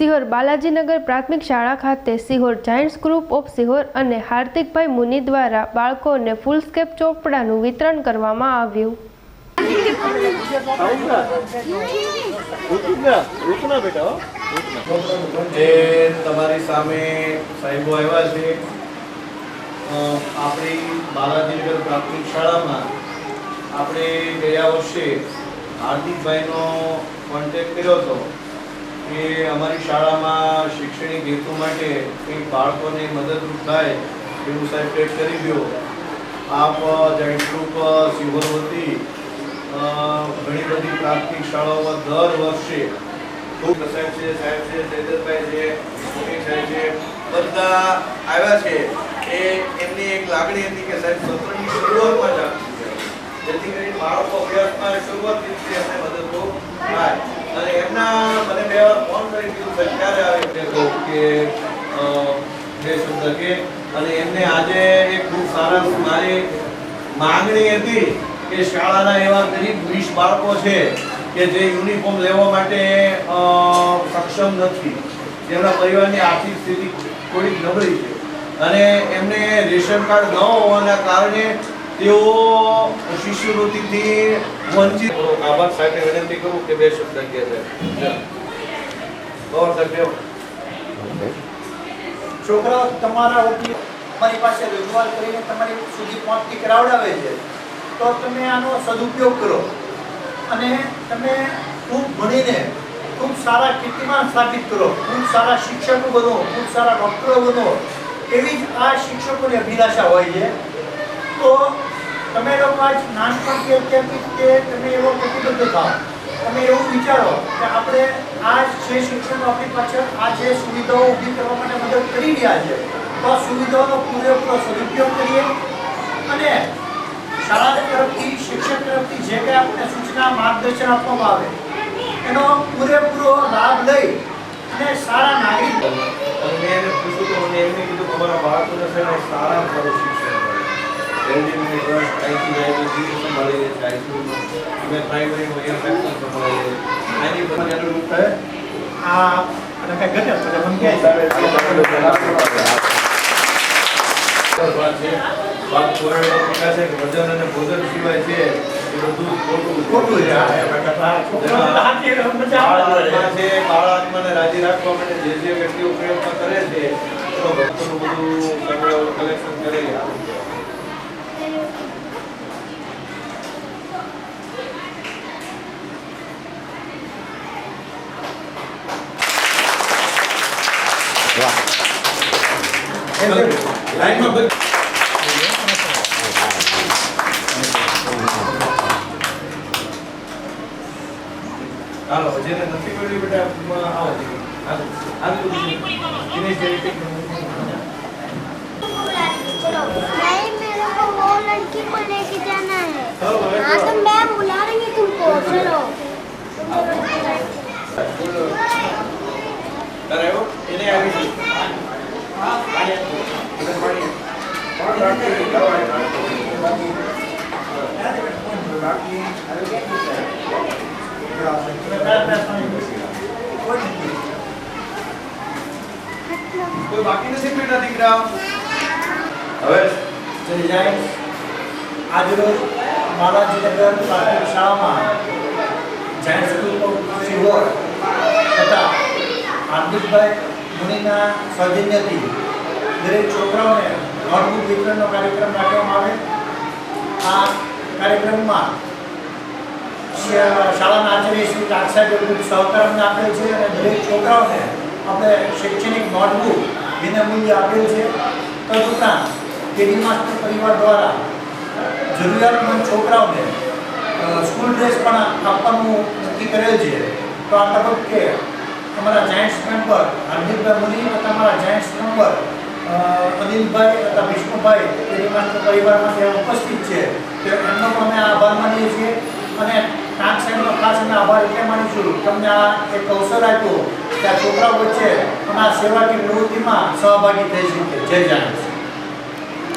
સિહોર બાલાજીનગર પ્રાથમિક શાળા ખાતે Sihor Giants group of Sihor અને હાર્દિકભાઈ મુનિ દ્વારા બાળકોને ફૂલસ્કેપ ચોપડાનું વિતરણ કરવામાં આવ્યું. જે તમારી સામે સાહેબો આવ્યા છે આપણી બાલાજીનગર પ્રાથમિક શાળામાં આપણે ગયા વર્ષે હાર્દિકભાઈનો કોન્ટેક્ટ કર્યો હતો. કે અમારી શાળામાં શૈક્ષણિક હેતુ માટે કંઈક બાળકોને મદદરૂપ થાય એવું સાહેબ પેટ કરી દો આપ જાઈન્ટ ગ્રુપ સિહોર વતી ઘણી બધી પ્રાથમિક શાળાઓમાં દર વર્ષે ખૂબ સાહેબ છે સાહેબ છે જયદરભાઈ છે મોહિત સાહેબ છે, બધા આવ્યા છે એ એમની એક લાગણી હતી કે સાહેબ સત્રની શરૂઆતમાં જ જેથી કરીને બાળકો અભ્યાસમાં શરૂઆતથી મદદરૂપ થાય. અને એમના મને બે વાર ફોન કરી દીધું કે ક્યારે આવે એટલે કહું કે જય સુંદર કે. અને એમને આજે એક ખૂબ સારા મારી માંગણી હતી કે શાળાના એવા ગરીબ વીસ બાળકો છે કે જે યુનિફોર્મ લેવા માટે સક્ષમ નથી. તેમના પરિવારની આર્થિક સ્થિતિ થોડીક નબળી છે. અને એમને રેશન કાર્ડ ન હોવાના કારણે તેઓ શિષ્યવૃત્તિથી વંચિત આભાર સાહેબને વિનંતી કરું કે બે શબ્દ કહે છે. છોકરાઓ તમારા વતી તમારી પાસે રજૂઆત કરીને તમારી સુધી પહોંચતી કરાવડાવે છે. તો તમે આનો સદુપયોગ કરો. અને તમે ખૂબ ભણીને ખૂબ સારા કીર્તિમાન સ્થાપિત કરો. ખૂબ સારા શિક્ષકો બનો ખૂબ સારા ડૉક્ટરો બનો. એવી જ આ શિક્ષકોની અભિલાષા હોય છે. તો તમે લોકો આજ નાનપણથી અત્યારથી તે તમે એવો પ્રતિબદ્ધ થાવ તમે એવું વિચારો કે આપણે આ જે શિક્ષણ આપણી પાછળ આ જે સુવિધાઓ ઊભી કરવા માટે મદદ કરી રહ્યા છે, તો આ સુવિધાઓનો પૂરેપૂરો સદુપયોગ કરીએ અને શાળા તરફથી શિક્ષક તરફથી જે કંઈ આપણે સૂચના, માર્ગદર્શન આપવામાં આવે, એનો પૂરેપૂરો લાભ લઈ અને સારા નાગરિક મેં એને પૂછ્યું તો મને એમને કીધું કે અમારા બાળકોને સારું શિક્ષણ. આ અને ભોજન સિવાય છે એ બધું ખોટું. ખોટું છે રાજી રાખવા માટે જે જે વ્યક્તિઓ પ્રયત્ન કરે છે, તો ભક્તોનું બધું કલેક્શન કરે લાઈનમાં બધ- હાલો જેને નથી મળ્યું બેટા આમાં આવો જીગર. હાલો હાલો દિનેશ જેવી नहीं मेरे को वो लड़की को लेके जाना है चलो, बैठो। हाँ तो मैं बुला रही हूँ तुमको चलो તારે આવ્યો એને આવી છે કોઈ બાકી નથી બેટા હવે જય જય. આજરોજ બાલાજીનગર પ્રાથમિક શાળામાં જાયન્ટ સ્કૂલ સિહોર તથા હાર્દિકભાઈ મુનિના સૌજન્યથી દરેક છોકરાઓને નોટબુક વિતરણનો કાર્યક્રમ રાખવામાં આવે. આ કાર્યક્રમમાં શાળાના આચાર્ય શ્રી કાક સાહેબે ખૂબ સહકાર આપેલ છે અને દરેક છોકરાઓને આપણે શૈક્ષણિક નોટબુક વિનામૂલ્ય આપેલ છે. તદુપરાંત કેડી માસ્ટર પરિવાર દ્વારા જરૂરિયાતમંદ છોકરાઓને સ્કૂલ ડ્રેસ પણ આપવાનું નક્કી કરેલ છે. તો આ તબક્કે અમારા જાયન્ટ્સ મેમ્બર હાર્દિકભાઈ મુની તથા અમારા જાયન્ટ્સ મેમ્બર અનિલભાઈ તથા વિષ્ણુભાઈ કેડી પરિવારમાં ત્યાં ઉપસ્થિત છે. તો એમનો અમે આભાર માનીએ છીએ અને કાંક સાહેબનો ખાસ અમે આભાર એટલે માનીશું. તમને આ એક અવસર આપ્યો કે આ છોકરાઓ વચ્ચે અમે આ સેવાકીય પ્રવૃત્તિમાં સહભાગી થઈ શકીએ જય જાયન્ટ્સ